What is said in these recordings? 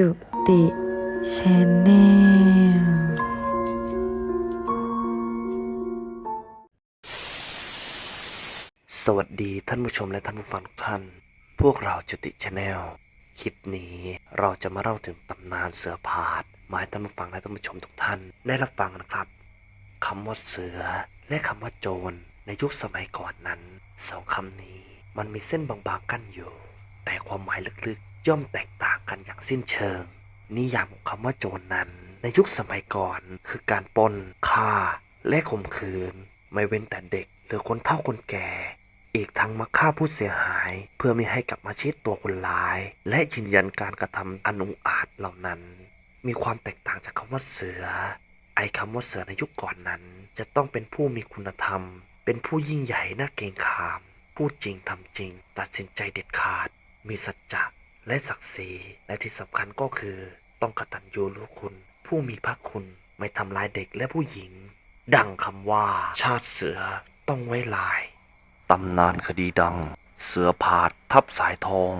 จุติชแนลสวัสดีท่านผู้ชมและท่านผู้ฟังทุกท่าน พวกเราจุติชแนลคลิปนี้เราจะมาเล่าถึงตำนานเสือผาดมาให้ท่านผู้ฟังและท่านผู้ชมทุกท่าน ได้รับฟังนะครับคำว่าเสือและคำว่าโจรในยุคสมัยก่อนนั้นสองคำนี้มันมีเส้นบางๆกั้นอยู่ แต่ความหมายลึกๆ ย่อมแตกต่างกันอย่างสิ้นเชิง นิยามของคำว่าโจรนั้น ในยุคสมัยก่อนคือการปล้นฆ่า และข่มขืน ไม่เว้นแต่เด็ก หรือคนเฒ่าคนแก่ อีกทั้งมาฆ่าผู้เสียหาย เพื่อไม่ให้กลับมาชิดตัวคนร้าย และยืนยันการกระทำอนุอาจเหล่านั้น มีความแตกต่างจากคำว่าเสือ ไอ้คำว่าเสือในยุคก่อนนั้น จะต้องเป็นผู้มีคุณธรรม เป็นผู้ยิ่งใหญ่น่าเกรงขามพูดจริงทำจริง ตัดสินใจเด็ดขาด มีสัจจะและศักดิ์ศรีและที่สำคัญก็คือ ต้องกตัญญูรู้คุณ ผู้มีพระคุณไม่ทำร้ายเด็กและผู้หญิง ดังคำว่าชาติเสือต้องไว้ลาย ตำนานคดีดัง เสือผาดทับสายทอง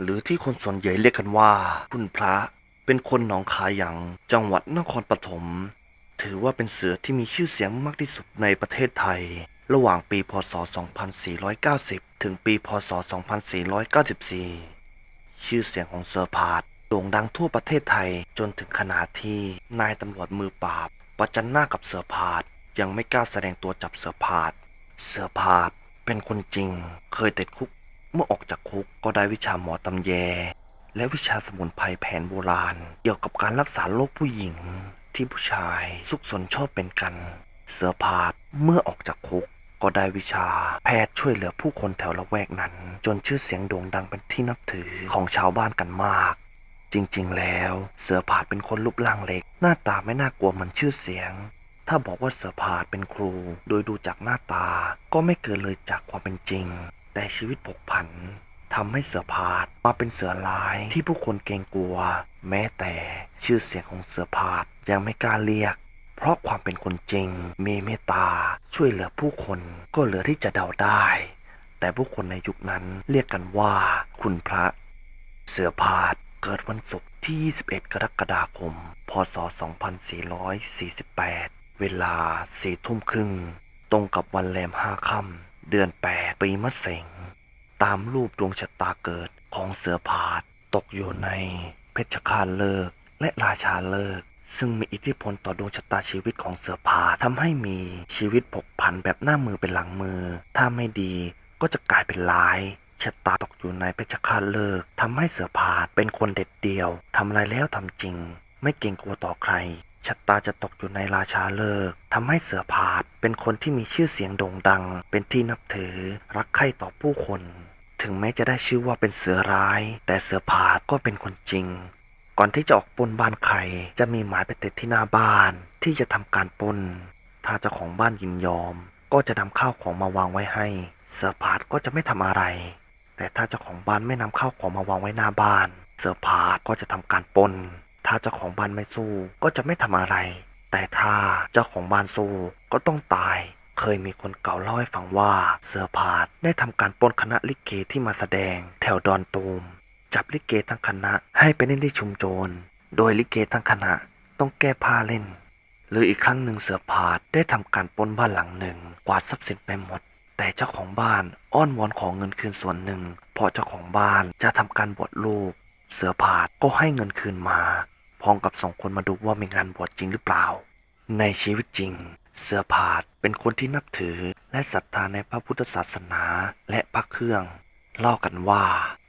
หรือที่คนส่วนใหญ่เรียกกันว่า คุณพระเป็นคนหนองคายหยังจังหวัดนครปฐมถือว่าเป็นเสือที่มีชื่อเสียงมากที่สุดในประเทศไทย ระหว่างปีพศ 2490 ถึงปีพศ 2494 ชื่อเสียงของเสือผาดโด่งดังทั่วประเทศไทยจนถึงขนาดที่นายตำรวจมือปราบ ประจันหน้ากับเสือผาดยังไม่กล้าแสดงตัวจับเสือผาด เสือผาดเป็นคนจริง เคยติดคุก เมื่อออกจากคุกก็ได้วิชาหมอตำแย และวิชาสมุนไพรแผนโบราณ เกี่ยวกับการรักษาโรคผู้หญิง ที่ผู้ชายสุขสนชอบเป็นกัน เสือผาดเมื่อออกจากคุก ก็ได้วิชา แพทย์ช่วยเหลือผู้คนแถวละแวกนั้น จนชื่อเสียงโด่งดังเป็นที่นับถือของชาวบ้านกันมาก จริงๆ แล้วเสือผาดเป็นคนรูปร่างเล็ก หน้าตาไม่น่ากลัวเหมือนชื่อเสียง ถ้าบอกว่าเสือผาดเป็นครู โดยดูจากหน้าตา ก็ไม่เกินเลยจากความเป็นจริง แต่ชีวิตผกผันทำให้เสือผาดมาเป็นเสือร้ายที่ผู้คนเกรงกลัว แม้แต่ชื่อเสียงของเสือผาดยังไม่กล้าเรียก เพราะความเป็นคนจริง มีเมตตา ช่วยเหลือผู้คนก็เหลือที่จะเดาได้ แต่ผู้คนในยุคนั้นเรียกกันว่า คุณพระ เสือผาดเกิดวันศุกร์ที่ 21 กรกฎาคม พศ 2448 เวลาสี่ทุ่มครึ่ง ตรงกับวันแรมห้าค่ำเดือน 8 ปีมะเสง ตามรูปดวงชะตาเกิดของเสือผาดตกอยู่ในเพชฌฆาตเลิกษ์และราชาเลิกษ์ ซึ่งมีอิทธิพลต่อดวงชะตาชีวิตของเสือผาดทำให้มีชีวิตผกผันแบบหน้ามือเป็นหลังมือ ถ้าไม่ดีก็จะกลายเป็นร้ายชะตาตกอยู่ในเพชฌฆาตเลิกษ์ทำให้เสือผาเป็นคนเด็ดเดี่ยวทำอะไรแล้วทำจริง ไม่เกรงกลัวต่อใครชะตาจะตกอยู่ในราชาเลิกษ์ทำให้เสือผาดเป็นคนที่มีชื่อเสียงโด่งดัง เป็นที่นับถือ รักใคร่ต่อผู้คน ถึงแม้จะได้ชื่อว่าเป็นเสือร้าย แต่เสือผาดก็เป็นคนจริง ก่อนที่จะออกปนบ้านใคร จะมีหมายไปติดที่หน้าบ้านที่จะทำการปนถ้าเจ้าของบ้านยินยอม ก็จะนำข้าวของมาวางไว้ให้ เสือผาดก็จะไม่ทำอะไร แต่ถ้าเจ้าของบ้านไม่นำข้าวของมาวางไว้หน้าบ้าน เสือผาดก็จะทำการปนถ้าเจ้าของบ้านไม่สู้ก็จะไม่ทำอะไร แต่ถ้าเจ้าของบ้านสู้ก็ต้องตาย เคยมีคนเก่าเล่าให้ฟังว่าเสือผาดได้ทำการปนคณะลิเกที่มาแสดงแถวดอนตูม จับลิเกทั้งคณะให้ไปเล่นที่ชุมโจร โดยลิเกทั้งคณะต้องแก้ผ้าเล่น หรืออีกครั้งหนึ่งเสือผาดได้ทำการปล้นบ้านหลังหนึ่งกวาดทรัพย์สินไปหมด แต่เจ้าของบ้านอ้อนวอนขอเงินคืนส่วนหนึ่งเพราะเจ้าของบ้านจะทำการบวชลูก เสือผาดก็ให้เงินคืนมาพร้อมกับส่งคนมาดูว่ามีงานบวชจริงหรือเปล่า ในชีวิตจริง เสือผาดเป็นคนที่นับถือและศรัทธาในพระพุทธศาสนาและพระเครื่อง เล่ากันว่า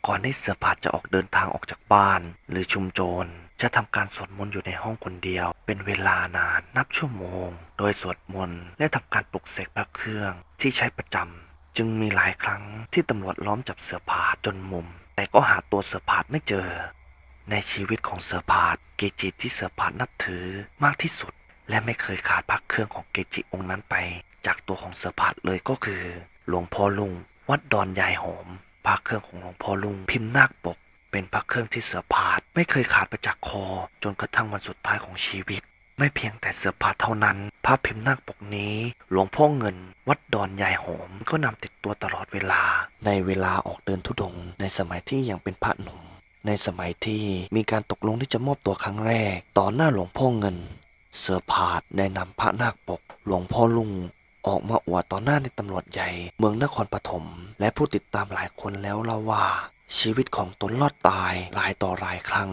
ก่อนที่เสือผาดจะออกเดินทางออกจากบ้าน หรือชุมโจร จะทำการสวดมนต์อยู่ในห้องคนเดียว เป็นเวลานานนับชั่วโมง โดยสวดมนต์และทำการปลุกเสกพระเครื่องที่ใช้ประจำจึงมีหลายครั้งที่ตำรวจล้อมจับเสือผาดจนมุม แต่ก็หาตัวเสือผาดไม่เจอ ในชีวิตของเสือผาดเกจิที่เสือผาดนับถือมากที่สุด และไม่เคยขาดพระเครื่องของเกจิองค์นั้นไป จากตัวของเสือผาดเลยก็คือ หลวงพ่อลุงวัดดอนยายหอม พระเครื่องของหลวงพ่อลุงพิมพ์นาคปก เป็นพระเครื่องที่เสือผาดไม่เคยขาดไปจากคอ จนกระทั่งวันสุดท้ายของชีวิต ไม่เพียงแต่เสือผาดเท่านั้น พระพิมพ์นาคปกนี้ หลวงพ่อเงิน วัดดอนยายหอมก็นำติดตัวตลอดเวลา ในเวลาออกเดินทุดงค์ในสมัยที่ยังเป็นพระหนุ่มในสมัยที่มีการตกลงที่จะมอบตัวครั้งแรก ต่อหน้าหลวงพ่อเงิน เสือผาดได้นำพระนาคปก หลวงพ่อลุง ออกมาอวดต่อหน้าในตำรวจใหญ่เมืองนครปฐมและผู้ติดตามหลายคนแล้วเล่าว่า ชีวิตของตนรอดตายหลายต่อหลายครั้ง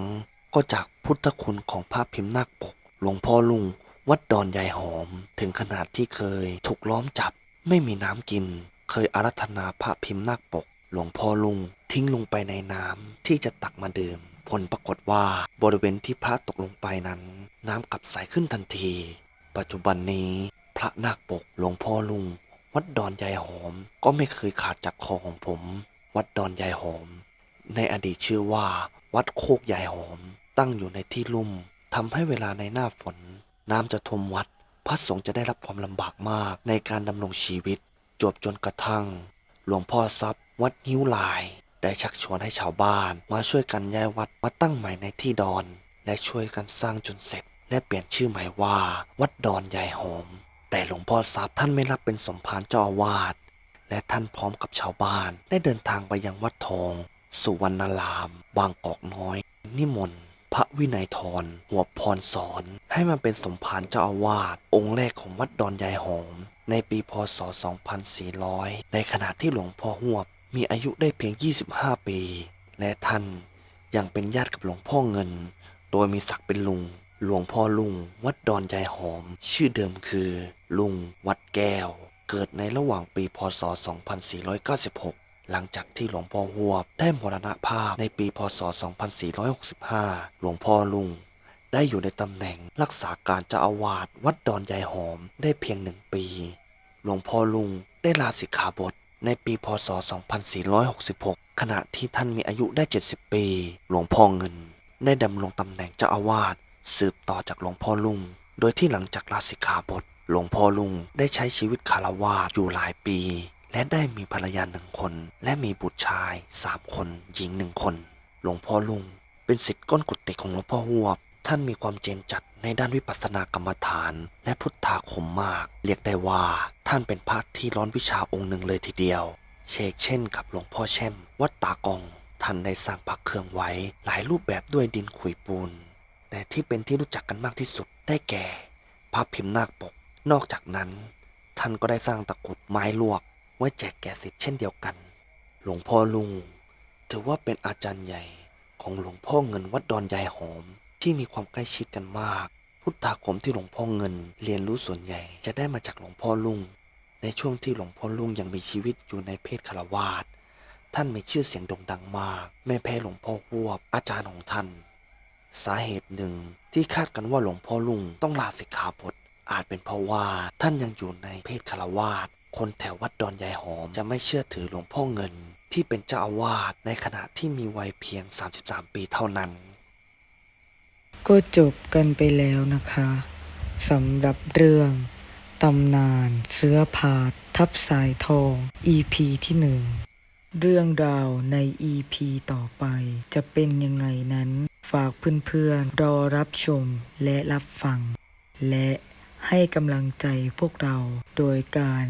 ก็จากพุทธคุณของพระพิมพ์นาคปก หลวงพ่อลุงวัดดอนยายหอม ถึงขนาดที่เคยถูกล้อมจับ ไม่มีน้ำกิน เคยอารัธนาพระพิมพ์นาคปก หลวงพ่อลุงทิ้งลงไปในน้ำที่จะตักมาดื่มผลปรากฏว่าบริเวณที่พระตกลงไปนั้น น้ำกลับใสขึ้นทันที ปัจจุบันนี้ พระนาคปกหลวงพ่อลุง วัดดอนยายหอมก็ไม่เคยขาดจากคอของผม วัดดอนยายหอม ในอดีตชื่อว่า วัดโคกยายหอม ตั้งอยู่ในที่ลุ่มทำให้เวลาในหน้าฝน น้ำจะท่วมวัด พระสงฆ์จะได้รับความลำบากมากในการดำรงชีวิต จวบจนกระทั่ง หลวงพ่อทรัพย์ วัดนิ้วลาย ได้ชักชวนให้ชาวบ้าน มาช่วยกันย้ายวัดมาตั้งใหม่ในที่ดอนและช่วยกันสร้างจนเสร็จ และเปลี่ยนชื่อใหม่ว่า วัดดอนยายหอม แต่หลวงพ่อทรัพย์ท่านไม่รับเป็นสมภารเจ้าอาวาส และท่านพร้อมกับชาวบ้านได้เดินทางไปยังวัดทอง สุวรรณาราม บางกอกน้อย นิมนต์ พระวินัยทรหัวพรสอน ให้มาเป็นสมภารเจ้าอาวาส องค์แรกของวัดดอนยายหอม ในปีพศ 2400 ในขณะที่หลวงพ่อหวบมีอายุได้เพียง 25 ปี และท่านยังเป็นญาติกับหลวงพ่อเงิน โดยมีศักดิ์เป็นลุง หลวงพ่อลุงวัดดอนยายหอม ชื่อเดิมคือ ลุงวัดแก้ว เกิดในระหว่างปีพศ 2496 หลังจากที่หลวงพ่อหัวได้มรณภาพในปีพศ 2465 หลวงพ่อลุงได้อยู่ในตำแหน่งรักษาการเจ้าอาวาสวัดดอนยายหอมได้เพียงหนึ่งปี หลวงพ่อลุงได้ลาสิกขาบทในปีพศ 2466 ขณะที่ท่านมีอายุได้ 70 ปี หลวงพ่อเงิน ได้ดำรงตำแหน่งเจ้าอาวาส สืบต่อจากหลวงพ่อลุง โดยที่หลังจากลาสิกขาบท หลวงพ่อลุงได้ใช้ชีวิตคารวาสอยู่หลายปี และได้มีภรรยาหนึ่งคน และมีบุตรชายสามคน หญิงหนึ่งคน หลวงพ่อลุง เป็นศิษย์ก้นกุฏิของหลวงพ่อหวบ ท่านมีความเจนจัดในด้านวิปัสสนากรรมฐาน และพุทธาคมมาก เรียกได้ว่าท่านเป็นพระที่ร้อนวิชาองค์หนึ่งเลยทีเดียว เชกเช่นกับหลวงพ่อแช่ม วัดตากองท่านได้สร้างพระเครื่องไว้หลายรูปแบบด้วยดินขุยปูน แต่ที่เป็นที่รู้จักกันมากที่สุดได้แก่พระพิมพ์นาคปก นอกจากนั้น ท่านก็ได้สร้างตะกุดไม้ลวก ไว้แจกแก่ศิษย์เช่นเดียวกัน หลวงพ่อลุง ถือว่าเป็นอาจารย์ใหญ่ของหลวงพ่อเงินวัดดอนยายหอม ที่มีความใกล้ชิดกันมาก พุทธาคมที่หลวงพ่อเงินเรียนรู้ส่วนใหญ่จะได้มาจากหลวงพ่อลุง ในช่วงที่หลวงพ่อลุงยังมีชีวิตอยู่ในเพศคารวาสท่านมีชื่อเสียงโด่งดังมากไม่แพ้หลวงพ่อหวบอาจารย์ของท่าน สาเหตุหนึ่งที่คาดกันว่าหลวงพ่อลุงต้องลาสิกขาบทอาจเป็นเพราะว่าท่านยังอยู่ในเพศคารวาสคนแถววัดดอนยายหอมจะไม่เชื่อถือหลวงพ่อเงิน ที่เป็นเจ้าอาวาสในขณะที่มีวัยเพียง 33 ปีเท่านั้น ก็จบกันไปแล้วนะคะสำหรับเรื่องตำนานเสื้อผาดทับสายทอง EP ที่หนึ่งเรื่องราวใน EP ต่อไปจะเป็นยังไงนั้น ฝากเพื่อนๆรอรับชมและรับฟัง และให้กำลังใจพวกเราโดยการ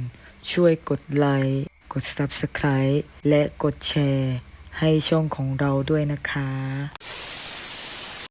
ช่วยกดไลค์กด Subscribe และกดแชร์ ให้ช่องของเราด้วยนะคะ